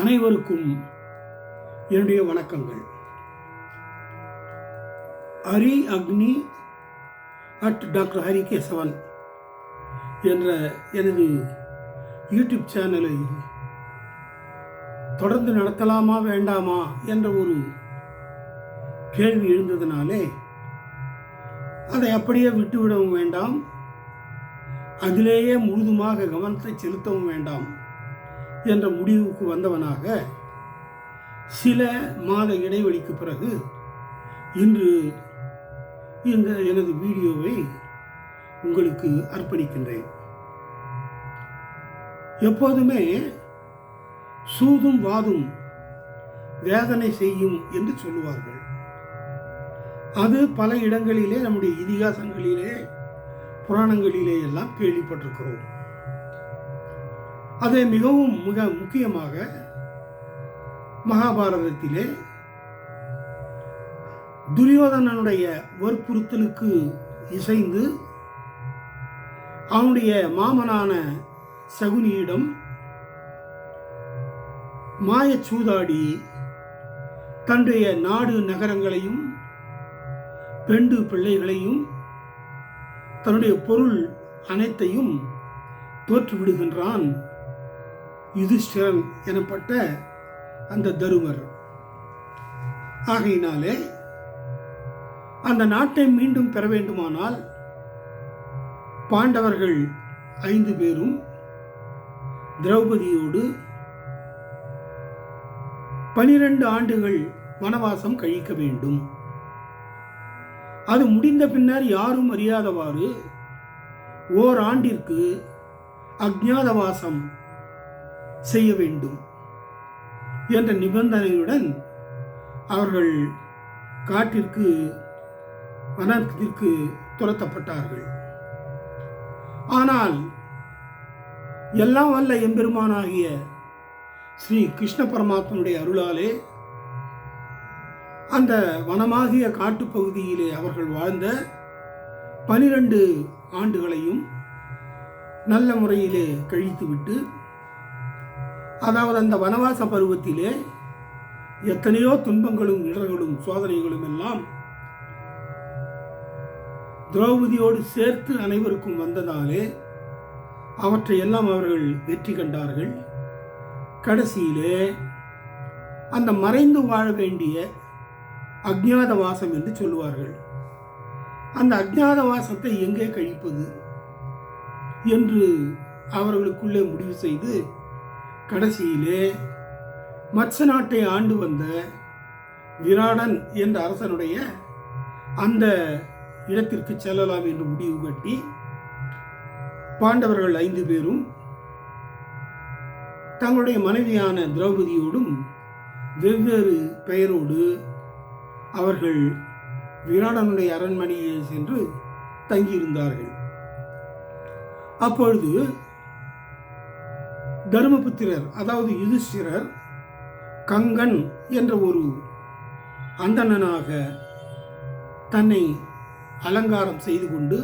அனைவருக்கும் என்னுடைய வணக்கங்கள். ஹரி அக்னி அட் டாக்டர் ஹரி கேசவன் என்ற எனது யூடியூப் சேனலை தொடர்ந்து நடத்தலாமா வேண்டாமா என்ற ஒரு கேள்வி எழுந்ததுனாலே அதை அப்படியே விட்டுவிடவும் வேண்டாம். அதிலேயே முழுதுமாக கவனத்தை செலுத்தவும் வேண்டாம். என்ற முடிவுக்கு வந்தவனாக சில மாத இடைவெளிக்கு பிறகு இன்று இந்த எனது வீடியோவை உங்களுக்கு அர்ப்பணிக்கின்றேன். எப்போதுமே சூதும் வாதும் வேதனை செய்யும் என்று சொல்லுவார்கள். அது பல இடங்களிலே நம்முடைய இதிகாசங்களிலே புராணங்களிலே எல்லாம் கேள்விப்பட்டிருக்கிறோம். அதை மிகவும் மிக முக்கியமாக மகாபாரதத்திலே துரியோதனனுடைய வற்புறுத்தலுக்கு இசைந்து அவனுடைய மாமனான சகுனியிடம் மாயச் சூதாடி தன்னுடைய நாடு நகரங்களையும் பெண்டு பிள்ளைகளையும் தன்னுடைய பொருள் அனைத்தையும் தோற்றுவிடுகின்றான். யுதிஷ்டிரன் எனப்பட்ட அந்த தருமர். ஆகையினாலே அந்த நாட்டை மீண்டும் பெற வேண்டுமானால் பாண்டவர்கள் ஐந்து பேரும் திரௌபதியோடு பனிரெண்டு ஆண்டுகள் வனவாசம் கழிக்க வேண்டும். அது முடிந்த பின்னர் யாரும் அறியாதவாறு ஓர் ஆண்டிற்கு செய்ய வேண்டும் என்ற நிபந்தனையுடன் அவர்கள் காட்டிற்கு வனத்திற்கு துரத்தப்பட்டார்கள். ஆனால் எல்லாம் வல்ல எம்பெருமானாகிய ஸ்ரீ கிருஷ்ண பரமாத்மனுடைய அருளாலே அந்த வனமாகிய காட்டுப்பகுதியிலே அவர்கள் வாழ்ந்த பனிரெண்டு ஆண்டுகளையும் நல்ல முறையிலே கழித்துவிட்டு அதாவது அந்த வனவாச பருவத்திலே எத்தனையோ துன்பங்களும் இடர்களும் சோதனைகளும் எல்லாம் திரௌபதியோடு சேர்த்து அனைவருக்கும் வந்ததாலே அவற்றை எல்லாம் அவர்கள் வெற்றி கண்டார்கள். கடைசியிலே அந்த மறைந்து வாழ வேண்டிய அஜ்ஞாத வாசம் என்று சொல்லுவார்கள். அந்த அஜ்ஞாத வாசத்தை எங்கே கழிப்பது? என்று அவர்களுக்குள்ளே முடிவு செய்து கடைசியிலே மத்ச நாட்டை ஆண்டு வந்த விராடன் என்ற அரசனுடைய அந்த இடத்திற்கு செல்லலாம் என்று முடிவு கட்டி பாண்டவர்கள் ஐந்து பேரும் தங்களுடைய மனைவியான திரௌபதியோடும் வெவ்வேறு பெயரோடு அவர்கள் விராடனுடைய அரண்மனையை சென்று தங்கியிருந்தார்கள். அப்பொழுது தர்மபுத்திரர் அதாவது யுதிஷ்டிரர் கங்கன் என்ற ஒரு அந்தணனாக தன்னை அலங்காரம் செய்து கொண்டு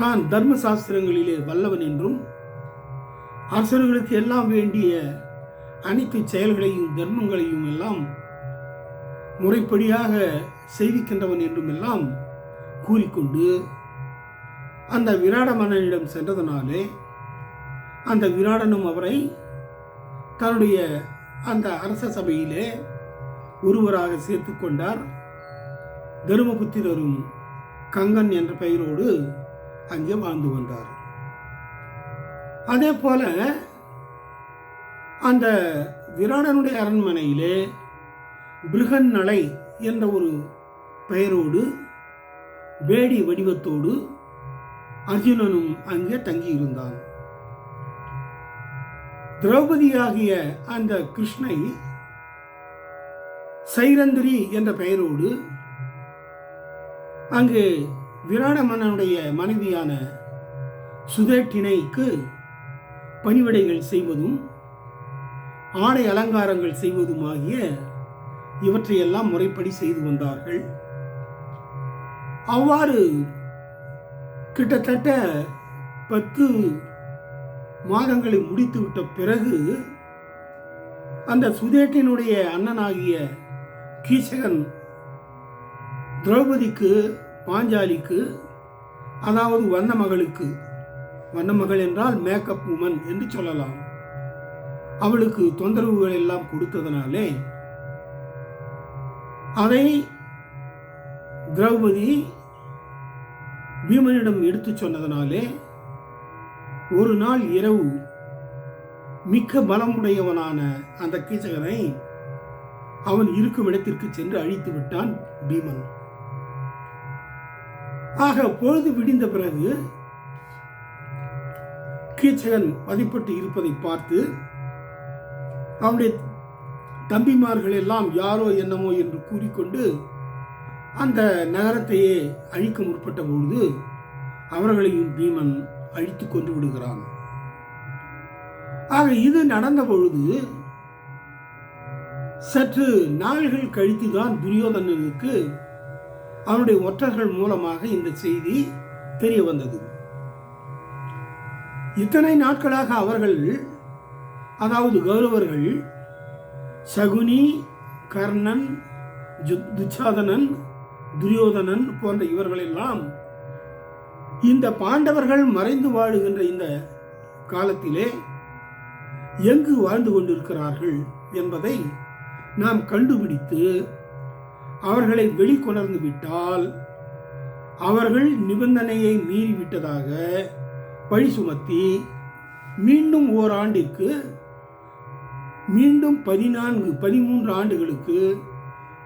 தான் தர்ம சாஸ்திரங்களிலே வல்லவன் என்றும் அரசர்களுக்கு எல்லாம் வேண்டிய அனைத்து செயல்களையும் தர்மங்களையும் எல்லாம் முறைப்படியாக செய்விக்கின்றவன் என்றும் எல்லாம் கூறிக்கொண்டு அந்த விராட மன்னனிடம் சென்றதனாலே அந்த விராடனும் அவரை தன்னுடைய அந்த அரச சபையிலே ஒருவராக சேர்த்து கொண்டார். தருமபுத்திரரும் கங்கன் என்ற பெயரோடு அங்கே வாழ்ந்து வந்தார். அதே போல அந்த விராடனுடைய அரண்மனையிலே பிருகன்னலை என்ற ஒரு பெயரோடு வேடி வடிவத்தோடு அர்ஜுனனும் அங்கே தங்கியிருந்தான். திரௌபதியாகிய அந்த கிருஷ்ணை சைரந்திரி என்ற பெயரோடு அங்கு விராட மன்னனுடைய மனைவியான சுதேட்டினைக்கு பணிவிடைகள் செய்வதும் ஆடை அலங்காரங்கள் செய்வதுமாகிய இவற்றையெல்லாம் முறைப்படி செய்து வந்தார்கள். அவ்வாறு கிட்டத்தட்ட பத்து மாதங்களை முடித்துவிட்ட பிறகு அந்த சுதேட்டினுடைய அண்ணனாகிய கீசகன் திரௌபதிக்கு பாஞ்சாலிக்கு அதாவது வண்ண மகளுக்கு வண்ணமகள் என்றால் மேக்கப் உமன் என்று சொல்லலாம். அவளுக்கு தொந்தரவுகள் எல்லாம் கொடுத்ததனாலே அதை திரௌபதி பீமனிடம் எடுத்துச் சொன்னதனாலே ஒரு நாள் இரவு மிக்க பலமுடையவனான அந்த கீச்சகனை அவன் இருக்கும் இடத்திற்கு சென்று அழித்து விட்டான் பீமன். ஆக பொழுது விடிந்த பிறகு கீச்சகன் மதிப்பட்டு இருப்பதை பார்த்து அவனுடைய தம்பிமார்கள் எல்லாம் யாரோ என்னமோ என்று கூறிக்கொண்டு அந்த நகரத்தையே அழிக்க முற்பட்ட பொழுது அவர்களையும் பீமன் அழித்து கொண்டு விடுகிறான். ஆக இது நடந்த பொழுது சற்று நாள்கள் கழித்துதான் துரியோதனனுக்கு அவனுடைய ஒற்றர்கள் மூலமாக இந்த செய்தி தெரிய வந்தது. இத்தனை நாட்களாக அவர்கள் அதாவது கௌரவர்கள் சகுனி கர்ணன் துச்சாதனன் துரியோதனன் போன்ற இவர்களெல்லாம் இந்த பாண்டவர்கள் மறைந்து வாழுகின்ற இந்த காலத்திலே எங்கு வாழ்ந்து கொண்டிருக்கிறார்கள் என்பதை நாம் கண்டுபிடித்து அவர்களை வெளிக்கொணர்ந்து விட்டால் அவர்கள் நிபந்தனையை மீறிவிட்டதாக பழி சுமத்தி மீண்டும் ஓராண்டிற்கு மீண்டும் பதினான்கு பதிமூன்று ஆண்டுகளுக்கு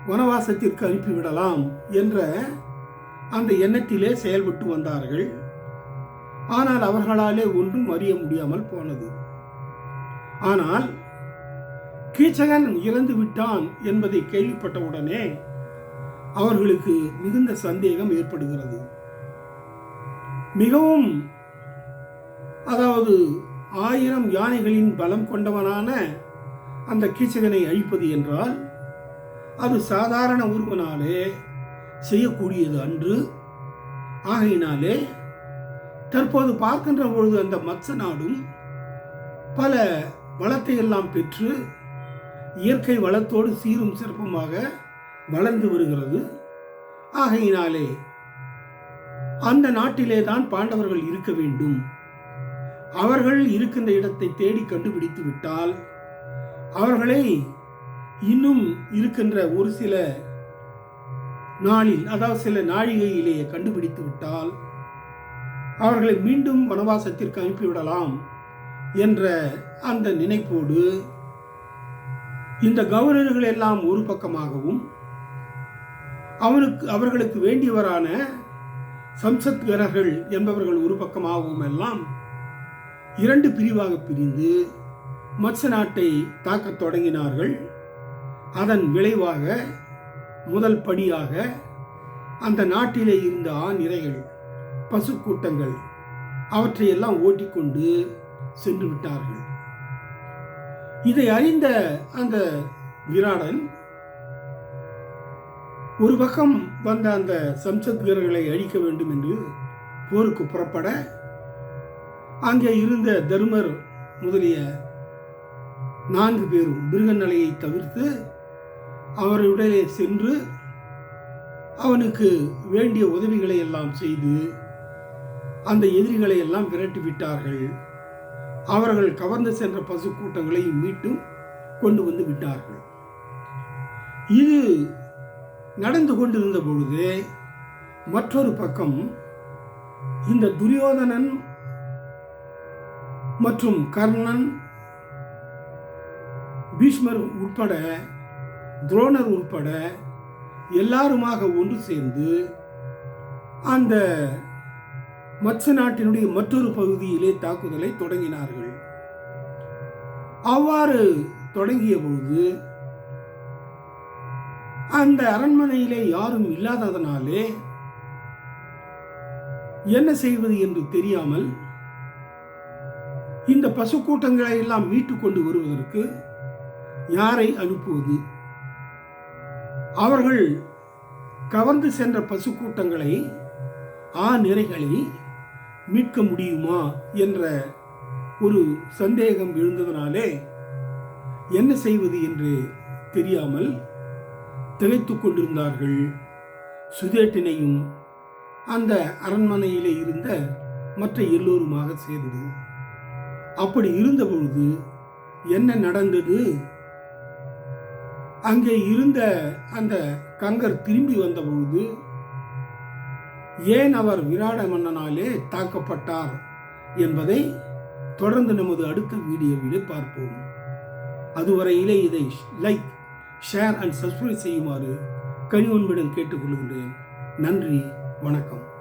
வனவாசத்திற்கு அனுப்பிவிடலாம் என்ற அந்த எண்ணத்திலே செயல்பட்டு வந்தார்கள். ஆனால் அவர்களாலே ஒன்றும் அறிய முடியாமல் போனது. ஆனால் கீச்சகன் இறந்து விட்டான் என்பதை கேள்விப்பட்டவுடனே அவர்களுக்கு மிகுந்த சந்தேகம் ஏற்படுகிறது. மிகவும் அதாவது ஆயிரம் யானைகளின் பலம் கொண்டவனான அந்த கீச்சகனை அழிப்பது என்றால் அது சாதாரண ஒருவனாலே செய்யக்கூடியது அன்று. ஆகையினாலே தற்போது பார்க்கின்ற பொழுது அந்த மத்ச நாடும் பல வளத்தை எல்லாம் பெற்று இயற்கை வளத்தோடு சீரும் சிறப்புமாக வளர்ந்து வருகிறது. ஆகையினாலே அந்த நாட்டிலே தான் பாண்டவர்கள் இருக்க வேண்டும். அவர்கள் இருக்கின்ற இடத்தை தேடி கண்டுபிடித்து விட்டால் அவர்களை இன்னும் இருக்கின்ற ஒரு சில நாளில் அதாவது சில நாழிகையிலேயே கண்டுபிடித்து விட்டால் அவர்களை மீண்டும் வனவாசத்திற்கு அனுப்பிவிடலாம் என்ற அந்த நினைப்போடு இந்த கவர்னர்கள் எல்லாம் ஒரு பக்கமாகவும் அவனுக்கு அவர்களுக்கு வேண்டியவரான சம்சத்கரர்கள் என்பவர்கள் ஒரு பக்கமாகவும் எல்லாம் இரண்டு பிரிவாக பிரிந்து மத்ச நாட்டை தாக்கத் தொடங்கினார்கள். அதன் விளைவாக முதல் படியாக அந்த நாட்டிலே இருந்த ஆண் இறைகள் பசு கூட்டங்கள் அவற்றையெல்லாம் ஓட்டிக்கொண்டு சென்று விட்டார்கள். இதை அறிந்த அந்த விராடன் ஒரு பக்கம் வந்த அந்த சம்சத் வீரர்களை அழிக்க வேண்டும் என்று போருக்கு புறப்பட அங்கே இருந்த தருமர் முதலிய நான்கு பேரும் மிருகநிலையை தவிர்த்து அவருடைய சென்று அவனுக்கு வேண்டிய உதவிகளை எல்லாம் செய்து அந்த எதிரிகளை எல்லாம் விரட்டி விட்டார்கள். அவர்கள் கவர்ந்து சென்ற பசு கூட்டங்களை மீட்டும் கொண்டு வந்து விட்டார்கள். இது நடந்து கொண்டிருந்த பொழுது மற்றொரு பக்கம் இந்த துரியோதனன் மற்றும் கர்ணன் பீஷ்மர் உட்பட துரோணர் உட்பட எல்லாருமாக ஒன்று சேர்ந்து அந்த மச்ச நாட்டினுடைய மற்றொரு பகுதியிலே தாக்குதலை தொடங்கினார்கள். அவ்வாறு தொடங்கிய பொழுது அந்த அரண்மனையிலே யாரும் இல்லாததனாலே என்ன செய்வது என்று தெரியாமல் இந்த பசு கூட்டங்களை எல்லாம் மீட்டு கொண்டு வருவதற்கு யாரை அனுப்புவது? அவர்கள் கவர்ந்து சென்ற பசு கூட்டங்களை ஆ நிறைகளை மீட்க முடியுமா என்ற ஒரு சந்தேகம் எழுந்ததனாலே என்ன செய்வது என்று தெரியாமல் திகைத்துக் கொண்டிருந்தார்கள். சுதேட்டினையும் அந்த அரண்மனையிலே இருந்த மற்ற எல்லோருமாக சேர்ந்து. அப்படி இருந்தபொழுது என்ன நடந்தது? அங்கே இருந்த அந்த கங்கர் திரும்பி வந்தபொழுது ஏன் அவர் விராட மன்னனாலே தாக்கப்பட்டார்? என்பதை தொடர்ந்து நமது அடுத்த வீடியோவிலே பார்ப்போம். அதுவரையிலே இதை லைக் ஷேர் அண்ட் சப்ஸ்கிரைப் செய்யுமாறு கனிவன்பிடம் கேட்டுக்கொள்கின்றேன். நன்றி வணக்கம்.